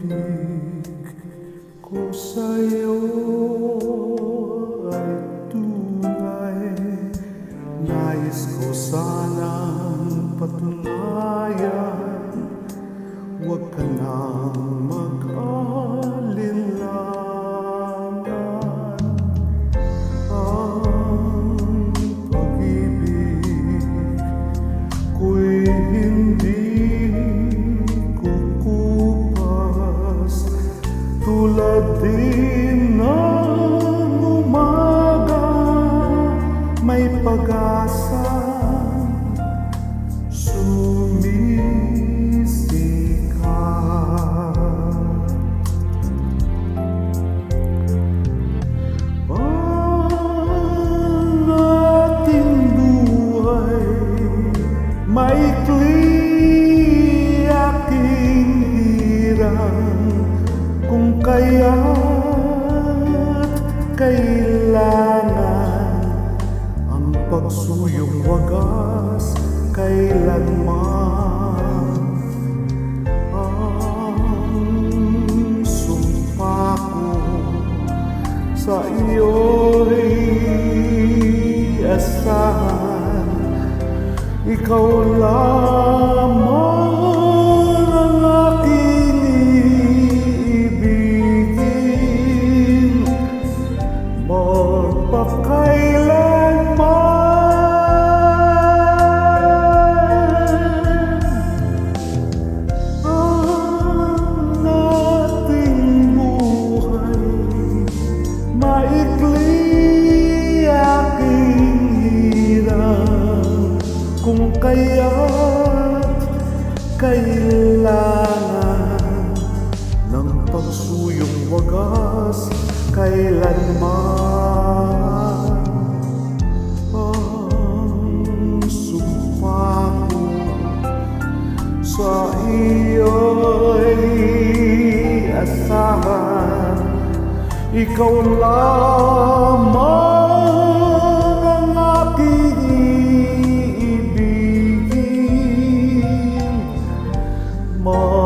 pag-ibig ko sa'yo e ay tunay Nais ko sana kaya't kailangan ang pagsuyong wagas kailanman ang sumpa ko sa iyo'y asahan? Ikaw lamang kaya't kailangan Ng pagsuyong wagas kailanman. Ang sumpa ko sa iyo'y asahan Ikaw lang more.